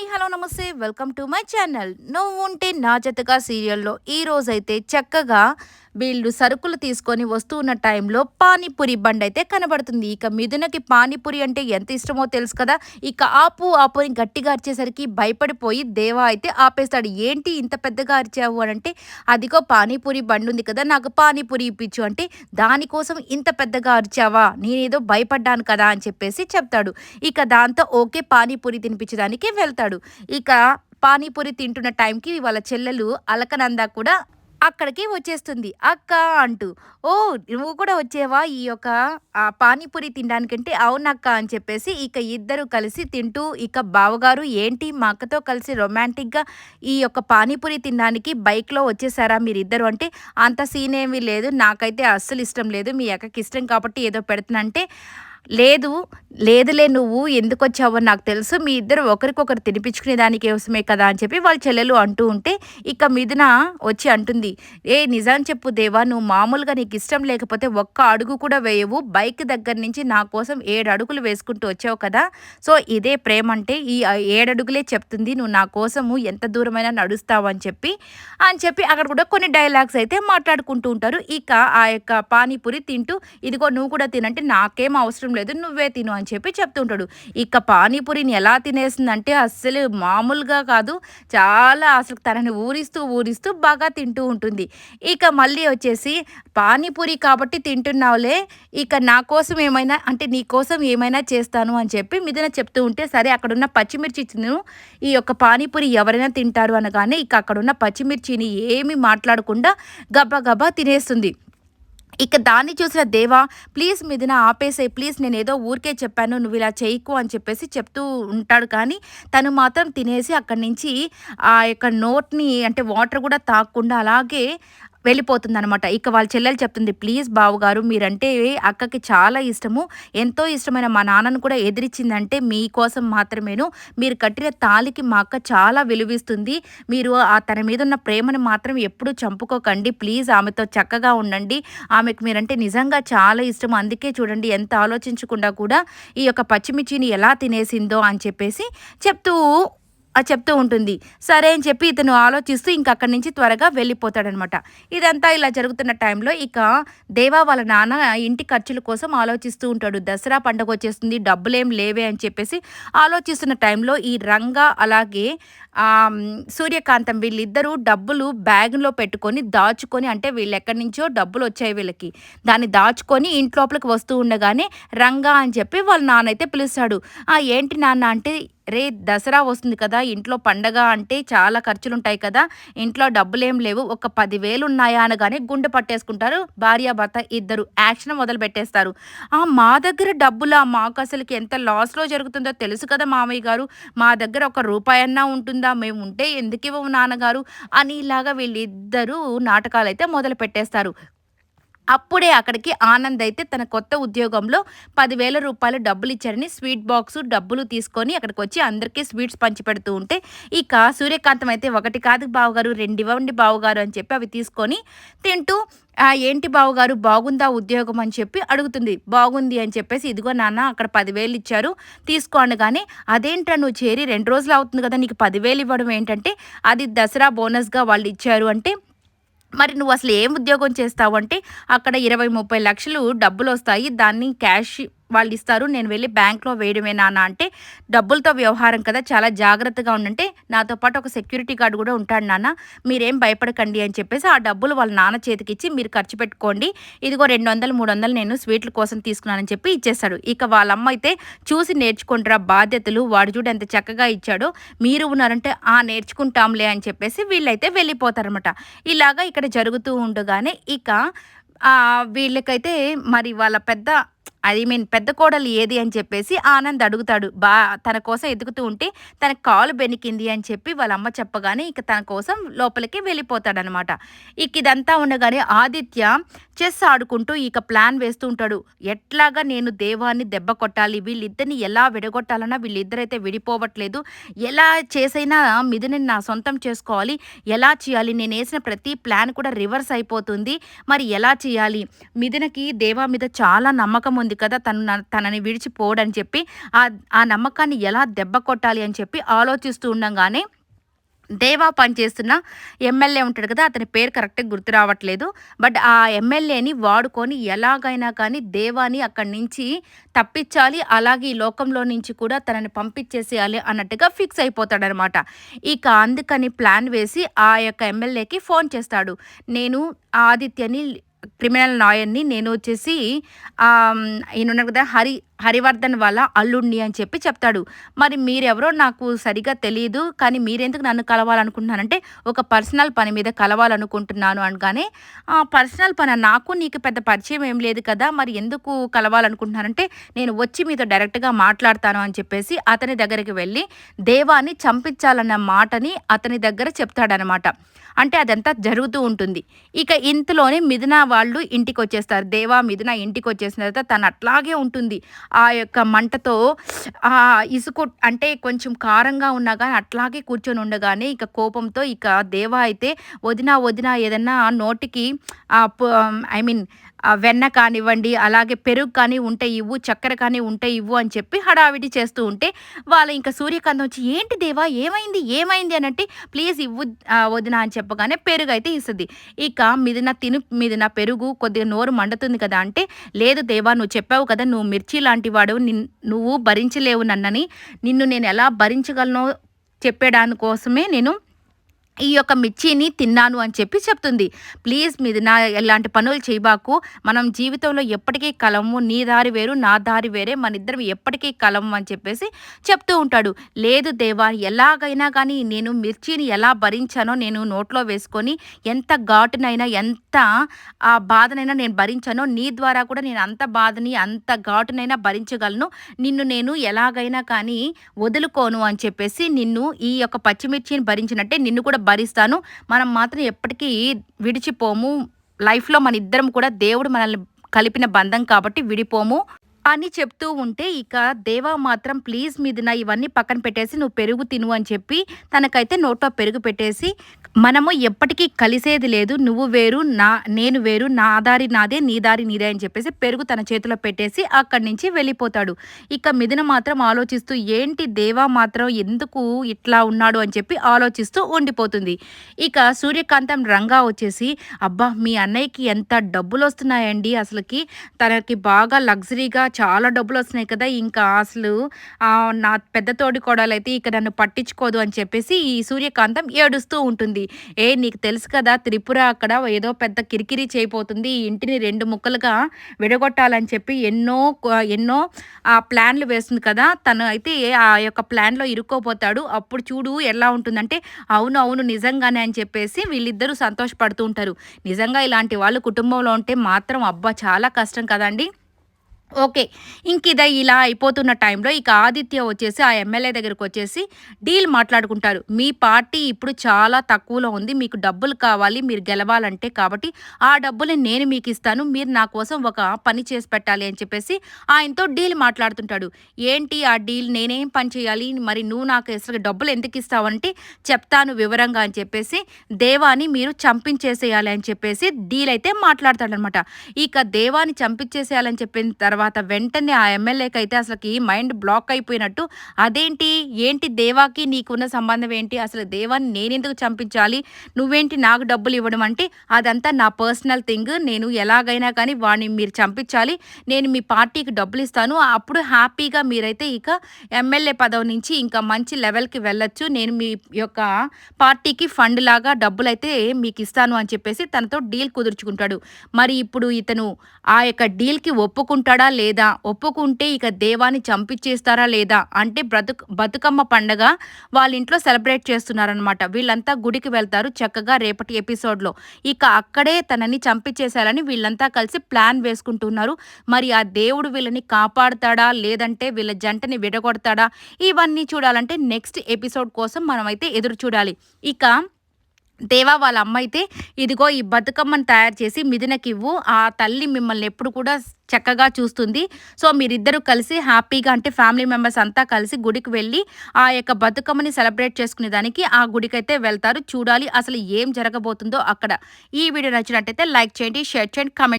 Hi hello నమస్తే. Welcome to my channel. నువ్వు ఉంటే నా జతగా సీరియల్లో ఈ రోజైతే చక్కగా వీళ్ళు సరుకులు తీసుకొని వస్తున్న టైంలో పానీపూరి బండి అయితే కనబడుతుంది. ఇక మిథునకి పానీపూరి అంటే ఎంత ఇష్టమో తెలుసు కదా. ఇక ఆపు ఆపుని గట్టిగా అరిచేసరికి భయపడిపోయి దేవా అయితే ఆపేస్తాడు. ఏంటి ఇంత పెద్దగా అరిచావు? అని అంటే అదిగో పానీపూరి బండి ఉంది కదా నాకు పానీపూరి ఇప్పించు అంటే దానికోసం ఇంత పెద్దగా అరిచావా? నేనేదో భయపడ్డాను కదా అని చెప్పేసి చెప్తాడు. ఇక దాంతో ఓకే పానీపూరి తినిపించడానికి వెళ్తాడు. ఇక పానీపూరి తింటున్న టైంకి వాళ్ళ చెల్లెలు అలకనంద కూడా అక్కడికి వచ్చేస్తుంది. అక్క అంటూ. ఓ నువ్వు కూడా వచ్చేవా ఈ యొక్క పానీపూరి తినడానికంటే? అవునక్క అని చెప్పేసి ఇక ఇద్దరు కలిసి తింటూ ఇక బావగారు ఏంటి మా అక్కతో కలిసి రొమాంటిక్గా ఈ యొక్క పానీపూరి తినడానికి బైక్లో వచ్చేసారా మీరిద్దరు? అంటే అంత సీన్ ఏమీ లేదు. నాకైతే అస్సలు ఇష్టం లేదు. మీ అక్కకి ఇష్టం కాబట్టి ఏదో పెడుతున్నంటే లేదు లేదులే నువ్వు ఎందుకు వచ్చావో నాకు తెలుసు మీ ఇద్దరు ఒకరికొకరు తినిపించుకునే దానికి కోసమే కదా అని చెప్పి వాళ్ళ చెల్లెలు అంటూ ఉంటే ఇక మీదన వచ్చి అంటుంది ఏ నిజం చెప్పు దేవా నువ్వు మామూలుగా నీకు ఇష్టం లేకపోతే ఒక్క అడుగు కూడా వేయవు బైక్ దగ్గర నుంచి నా కోసం ఏడు అడుగులు వేసుకుంటూ వచ్చావు కదా సో ఇదే ప్రేమ అంటే ఈ ఏడడుగులే చెప్తుంది నువ్వు నా కోసము ఎంత దూరమైనా నడుస్తావు అని చెప్పి అని చెప్పి అక్కడ కూడా కొన్ని డైలాగ్స్ అయితే మాట్లాడుకుంటూ ఉంటారు ఇక ఆ యొక్క పానీపూరి తింటూ ఇదిగో నువ్వు కూడా తినంటే నాకేం అవసరం అవసరం లేదు నువ్వే తిను అని చెప్పి చెప్తుంటాడు. ఇక పానీపూరిని ఎలా తినేసిందంటే అస్సలు మామూలుగా కాదు చాలా అసలు తనని ఊరిస్తూ ఊరిస్తూ బాగా తింటూ ఉంటుంది. ఇక మళ్ళీ వచ్చేసి పానీపూరి కాబట్టి తింటున్నావులే ఇక నా కోసం ఏమైనా అంటే నీ కోసం ఏమైనా చేస్తాను అని చెప్పి మిదిన చెప్తూ ఉంటే సరే అక్కడున్న పచ్చిమిర్చి ఈ యొక్క పానీపూరి ఎవరైనా తింటారు అనగానే ఇక అక్కడున్న పచ్చిమిర్చిని ఏమి మాట్లాడకుండా గబా గబా తినేస్తుంది. ఇక దాన్ని చూసిన దేవా ప్లీజ్ మీదిన ఆపేసే ప్లీజ్ నేను ఏదో ఊరికే చెప్పాను నువ్వు ఇలా చేయకు అని చెప్పేసి చెప్తూ ఉంటాడు. కానీ తను మాత్రం తినేసి అక్కడి నుంచి ఆ యొక్క నోట్ని అంటే వాటర్ కూడా తాగకుండా అలాగే వెళ్ళిపోతుంది అనమాట ఇక వాళ్ళ చెల్లెలు చెప్తుంది ప్లీజ్ బావుగారు మీరంటే అక్కకి చాలా ఇష్టము. ఎంతో ఇష్టమైన మా నాన్నను కూడా ఎదిరించిందంటే మీకోసం మాత్రమేను. మీరు కట్టిన తాలికి మా అక్క చాలా విలువిస్తుంది. మీరు ఆ తన మీద ఉన్న ప్రేమను మాత్రం ఎప్పుడూ చంపుకోకండి. ప్లీజ్ ఆమెతో చక్కగా ఉండండి. ఆమెకు మీరంటే నిజంగా చాలా ఇష్టం అందుకే చూడండి ఎంత ఆలోచించకుండా కూడా ఈ యొక్క పచ్చిమిర్చిని ఎలా తినేసిందో అని చెప్పేసి చెప్తూ చెప్తూ ఉంటుంది. సరే అని చెప్పి ఇతను ఆలోచిస్తూ ఇంక అక్కడి నుంచి త్వరగా వెళ్ళిపోతాడనమాట. ఇదంతా ఇలా జరుగుతున్న టైంలో ఇక దేవా వాళ్ళ నాన్న ఇంటి ఖర్చుల కోసం ఆలోచిస్తూ ఉంటాడు. దసరా పండగ వచ్చేస్తుంది డబ్బులేం లేవే అని చెప్పేసి ఆలోచిస్తున్న టైంలో ఈ రంగా అలాగే సూర్యకాంతం వీళ్ళిద్దరూ డబ్బులు బ్యాగ్లో పెట్టుకొని దాచుకొని అంటే వీళ్ళు ఎక్కడి నుంచో డబ్బులు వచ్చాయి వీళ్ళకి. దాన్ని దాచుకొని ఇంట్లోపలికి వస్తూ ఉండగానే రంగా అని చెప్పి వాళ్ళ నాన్న అయితే పిలుస్తాడు ఏంటి నాన్న అంటే రే దసరా వస్తుంది కదా ఇంట్లో పండగ అంటే చాలా ఖర్చులు ఉంటాయి కదా ఇంట్లో డబ్బులేం లేవు ఒక పదివేలు ఉన్నాయా అనగానే గుండె పట్టేసుకుంటారు. భార్యాభర్త ఇద్దరు యాక్షన్ మొదలు పెట్టేస్తారు. ఆ మా దగ్గర డబ్బులా? మాకు అసలుకి ఎంత లాస్లో జరుగుతుందో తెలుసు కదా మామయ్య గారు. మా దగ్గర ఒక రూపాయన్నా ఉంటుంది మేము ఉంటే ఎందుకు ఇవ్వము నాన్నగారు? అని ఇలాగా వీళ్ళిద్దరూ నాటకాలు అయితే మొదలు పెట్టేస్తారు అప్పుడే అక్కడికి ఆనంద్ అయితే తన కొత్త ఉద్యోగంలో పదివేల రూపాయలు డబ్బులు ఇచ్చారని స్వీట్ బాక్స్ డబ్బులు తీసుకొని అక్కడికి వచ్చి అందరికీ స్వీట్స్ పంచి పెడుతూ ఉంటే ఇక సూర్యకాంతం అయితే ఒకటి కాదు బావగారు రెండు ఇవ్వండి బావగారు అని చెప్పి అవి తీసుకొని తింటూ ఏంటి బావగారు బాగుందా ఉద్యోగం? అని చెప్పి అడుగుతుంది. బాగుంది అని చెప్పేసి ఇదిగో నాన్న అక్కడ పదివేలు ఇచ్చారు తీసుకోండి కానీ అదేంటా నువ్వు చేరి రెండు రోజులు అవుతుంది కదా నీకు పదివేలు ఇవ్వడం ఏంటంటే అది దసరా బోనస్గా వాళ్ళు ఇచ్చారు అంటే మరి నువ్వు అసలు ఏం ఉద్యోగం చేస్తావు అంటే అక్కడ ఇరవై ముప్పై లక్షలు డబ్బులు వస్తాయి దాన్ని క్యాష్ వాళ్ళు ఇస్తారు నేను వెళ్ళి బ్యాంక్లో వేయడమే నాన్న అంటే డబ్బులతో వ్యవహారం కదా చాలా జాగ్రత్తగా ఉండంటే నాతో పాటు ఒక సెక్యూరిటీ గార్డ్ కూడా ఉంటాడు నాన్న. మీరేం భయపడకండి అని చెప్పేసి ఆ డబ్బులు వాళ్ళ నాన్న చేతికి ఇచ్చి మీరు ఖర్చు పెట్టుకోండి. ఇదిగో రెండు వందలు మూడు వందలు నేను స్వీట్ల కోసం తీసుకున్నానని చెప్పి ఇచ్చేస్తాడు. ఇక వాళ్ళమ్మ అయితే చూసి నేర్చుకుంటారా బాధ్యతలు? వాడు చూడు ఎంత చక్కగా ఇచ్చాడో. మీరు ఉన్నారంటే ఆ నేర్చుకుంటాంలే అని చెప్పేసి వీళ్ళైతే వెళ్ళిపోతారనమాట ఇలాగా ఇక్కడ జరుగుతూ ఉండగానే ఇక వీళ్ళకైతే మరి వాళ్ళ పెద్ద ఐ మీన్ పెద్ద కోడలు ఏది అని చెప్పేసి ఆనంద్ అడుగుతాడు. బా తన కోసం ఎదుగుతూ ఉంటే తన కాలు బెనికింది అని చెప్పి వాళ్ళ అమ్మ చెప్పగానే ఇక తన కోసం లోపలికి వెళ్ళిపోతాడనమాట. ఇక ఇదంతా ఉండగానే ఆదిత్య చెస్ ఆడుకుంటూ ఇక ప్లాన్ వేస్తూ ఉంటాడు. ఎట్లాగా నేను దేవాన్ని దెబ్బ కొట్టాలి వీళ్ళిద్దరిని ఎలా విడగొట్టాలన్నా వీళ్ళిద్దరైతే విడిపోవట్లేదు. ఎలా చేసైనా మిథుని నా సొంతం చేసుకోవాలి. ఎలా చేయాలి? నేను వేసిన ప్రతి ప్లాన్ కూడా రివర్స్ అయిపోతుంది. మరి ఎలా చేయాలి? మిథునకి దేవా మీద చాలా నమ్మకం ఉంది. ఉంది కదా తను తనని విడిచిపోడని చెప్పి ఆ ఆ నమ్మకాన్ని ఎలా దెబ్బ కొట్టాలి అని చెప్పి ఆలోచిస్తూ ఉండగానే దేవా పనిచేస్తున్న ఎమ్మెల్యే ఉంటాడు కదా అతని పేరు కరెక్ట్గా గుర్తు రావట్లేదు. బట్ ఆ ఎమ్మెల్యేని వాడుకొని ఎలాగైనా కానీ దేవాని అక్కడి నుంచి తప్పించాలి అలాగే ఈ లోకంలో నుంచి కూడా తనని పంపించేసేయాలి అన్నట్టుగా ఫిక్స్ అయిపోతాడనమాట. ఇక అందుకని ప్లాన్ వేసి ఆ యొక్క ఎమ్మెల్యేకి ఫోన్ చేస్తాడు. నేను ఆదిత్యని క్రిమినల్ లాయర్ని నేను వచ్చేసి ఈయన కదా హరి హరివర్ధన్ వాళ్ళ అల్లుండి అని చెప్పి చెప్తాడు. మరి మీరెవరో నాకు సరిగా తెలియదు కానీ మీరెందుకు నన్ను కలవాలనుకుంటున్నానంటే ఒక పర్సనల్ పని మీద కలవాలనుకుంటున్నాను అనగానే పర్సనల్ పని? నాకు నీకు పెద్ద పరిచయం ఏం లేదు కదా మరి ఎందుకు కలవాలనుకుంటున్నానంటే నేను వచ్చి మీతో డైరెక్ట్గా మాట్లాడతాను అని చెప్పేసి అతని దగ్గరికి వెళ్ళి దేవాన్ని చంపించాలన్న మాటని అతని దగ్గర చెప్తాడనమాట. అంటే అదంతా జరుగుతూ ఉంటుంది. ఇక ఇంతలోనే మిథున వాళ్ళు ఇంటికి వచ్చేస్తారు దేవా మిథున ఇంటికి వచ్చేసిన తర్వాత తను అట్లాగే ఉంటుంది. ఆ యొక్క మంటతో ఆ ఇసుక అంటే కొంచెం కారంగా ఉన్నా కానీ అట్లాగే కూర్చొని ఉండగానే ఇక కోపంతో ఇక దేవా అయితే వదినా వదినా ఏదన్నా నోటికి ఐ మీన్ వెన్న కానివ్వండి అలాగే పెరుగు కానీ ఉంటే ఇవ్వు చక్కెర కానీ ఉంటే ఇవ్వు అని చెప్పి హడావిడి చేస్తూ ఉంటే వాళ్ళు ఇంకా సూర్యకాంతం వచ్చి ఏంటి దేవా ఏమైంది ఏమైంది? అని అంటే ప్లీజ్ ఇవ్వు వదిన అని చెప్పగానే పెరుగు అయితే ఇస్తుంది. ఇక మిదిన తిను మిదిన పెరుగు కొద్దిగా నోరు మండుతుంది కదా అంటే లేదు దేవా నువ్వు చెప్పావు కదా నువ్వు మిర్చి లాంటి వాడు నువ్వు భరించలేవు నన్నని. నిన్ను నేను ఎలా భరించగలనో చెప్పేదానికోసమే నేను ఈ యొక్క మిర్చిని తిన్నాను అని చెప్పి చెప్తుంది. ప్లీజ్ మీది నా ఇలాంటి పనులు చేయబాకు. మనం జీవితంలో ఎప్పటికీ కలము. నీ దారి వేరు నా దారి వేరే. మన ఇద్దరం ఎప్పటికీ కలము అని చెప్పేసి చెప్తూ ఉంటాడు. లేదు దేవా ఎలాగైనా కానీ నేను మిర్చిని ఎలా భరించానో నేను నోట్లో వేసుకొని ఎంత ఘాటునైనా ఎంత ఆ బాధనైనా నేను భరించానో నీ ద్వారా కూడా నేను అంత బాధని అంత ఘాటునైనా భరించగలను. నిన్ను నేను ఎలాగైనా కానీ వదులుకోను అని చెప్పేసి నిన్ను ఈ యొక్క పచ్చిమిర్చిని భరించినట్టే నిన్ను కూడా భరిస్తాను. మనం మాత్రం ఎప్పటికీ విడిచిపోము. లైఫ్లో మన ఇద్దరం కూడా దేవుడు మనల్ని కలిపిన బంధం కాబట్టి విడిపోము. అని చెప్తూ ఉంటే ఇక దేవా మాత్రం ప్లీజ్ మీదిన ఇవన్నీ పక్కన పెట్టేసి నువ్వు పెరుగు తిను అని చెప్పి తనకైతే నోట్లో పెరుగు పెట్టేసి మనము ఎప్పటికీ కలిసేది లేదు నువ్వు వేరు నా నేను వేరు నా దారి నాదే నీ దారి నీదే అని చెప్పేసి పెరుగు తన చేతిలో పెట్టేసి అక్కడి నుంచి వెళ్ళిపోతాడు. ఇక మిదిన మాత్రం ఆలోచిస్తూ ఏంటి దేవా మాత్రం ఎందుకు ఇట్లా ఉన్నాడు అని చెప్పి ఆలోచిస్తూ ఉండిపోతుంది. ఇక సూర్యకాంతం రంగా వచ్చేసి అబ్బా మీ అన్నయ్యకి ఎంత డబ్బులు వస్తున్నాయండి అసలుకి తనకి బాగా లగ్జరీగా చాలా డబ్బులు వస్తున్నాయి కదా ఇంకా అసలు నా పెద్ద తోడి కోడలైతే ఇక నన్ను పట్టించుకోదు అని చెప్పేసి ఈ సూర్యకాంతం ఏడుస్తూ ఉంటుంది. ఏ నీకు తెలుసు కదా త్రిపుర అక్కడ ఏదో పెద్ద కిరికిరి చేయబోతుంది. ఈ ఇంటిని రెండు ముక్కలుగా విడగొట్టాలని చెప్పి ఎన్నో ఎన్నో ఆ ప్లాన్లు వేస్తుంది కదా. తను అయితే ఆ యొక్క ప్లాన్లో ఇరుక్కోపోతాడు అప్పుడు చూడు ఎలా ఉంటుందంటే అవును అవును నిజంగానే అని చెప్పేసి వీళ్ళిద్దరూ సంతోషపడుతూ ఉంటారు. నిజంగా ఇలాంటి వాళ్ళు కుటుంబంలో ఉంటే మాత్రం అబ్బా చాలా కష్టం కదండి. ఓకే. ఇంక ఇద ఇలా అయిపోతున్న టైంలో ఇక ఆదిత్య వచ్చేసి ఆ ఎమ్మెల్యే దగ్గరకు వచ్చేసి డీల్ మాట్లాడుకుంటారు. మీ పార్టీ ఇప్పుడు చాలా తక్కువలో ఉంది మీకు డబ్బులు కావాలి మీరు గెలవాలంటే కాబట్టి ఆ డబ్బులు నేను మీకు ఇస్తాను మీరు నా కోసం ఒక పని చేసి పెట్టాలి అని చెప్పేసి ఆయనతో డీల్ మాట్లాడుతుంటాడు. ఏంటి ఆ డీల్? నేనేం పని చేయాలి? మరి నువ్వు నాకు ఇసలు డబ్బులు ఎందుకు ఇస్తావంటే చెప్తాను వివరంగా అని చెప్పేసి దేవాని మీరు చంపించేసేయాలి అని చెప్పేసి డీల్ అయితే మాట్లాడతాడనమాట. ఇక దేవాని చంపించేసేయాలని చెప్పిన తర్వాత తర్వాత వెంటనే ఆ ఎమ్మెల్యేకి అయితే అసలుకి మైండ్ బ్లాక్ అయిపోయినట్టు అదేంటి? ఏంటి దేవాకి నీకున్న సంబంధం ఏంటి? అసలు దేవాన్ని నేనెందుకు చంపించాలి? నువ్వేంటి నాకు డబ్బులు ఇవ్వడం అంటే అదంతా నా పర్సనల్ థింగ్. నేను ఎలాగైనా కానీ వాడిని మీరు చంపించాలి. నేను మీ పార్టీకి డబ్బులు ఇస్తాను. అప్పుడు హ్యాపీగా మీరైతే ఇక ఎమ్మెల్యే పదవి నుంచి ఇంకా మంచి లెవెల్కి వెళ్ళొచ్చు. నేను మీ యొక్క పార్టీకి ఫండ్ లాగా డబ్బులు అయితే మీకు ఇస్తాను అని చెప్పేసి తనతో డీల్ కుదుర్చుకుంటాడు. మరి ఇప్పుడు ఇతను ఆ యొక్క డీల్కి ఒప్పుకుంటాడా? లేదా? ఒప్పుకుంటే ఇక దేవాన్ని చంపించేస్తారా లేదా? అంటే బ్రతుక్ బతుకమ్మ పండగ వాళ్ళ ఇంట్లో సెలబ్రేట్ చేస్తున్నారనమాట వీళ్ళంతా గుడికి వెళ్తారు చక్కగా రేపటి ఎపిసోడ్లో. ఇక అక్కడే తనని చంపించేశారని వీళ్ళంతా కలిసి ప్లాన్ వేసుకుంటున్నారు. మరి ఆ దేవుడు వీళ్ళని కాపాడుతాడా? లేదంటే వీళ్ళ జంటని విడగొడతాడా? ఇవన్నీ చూడాలంటే నెక్స్ట్ ఎపిసోడ్ కోసం మనమైతే ఎదురు చూడాలి. ఇక దేవా వాళ్ళ అమ్మ అయితే ఇదిగో ఈ బతుకమ్మను తయారు చేసి మిదినకివ్వు ఆ తల్లి మిమ్మల్ని ఎప్పుడు కూడా చక్కగా చూస్తుంది. సో మీరిద్దరూ కలిసి హ్యాపీగా అంటే ఫ్యామిలీ మెంబర్స్ అంతా కలిసి గుడికి వెళ్ళి ఆ యొక్క బతుకమ్మని సెలబ్రేట్ చేసుకునే దానికి ఆ గుడికి అయితే వెళ్తారు. చూడాలి అసలు ఏం జరగబోతుందో అక్కడ. ఈ వీడియో నచ్చినట్టయితే లైక్ చేయండి షేర్ చేయండి కామెంట్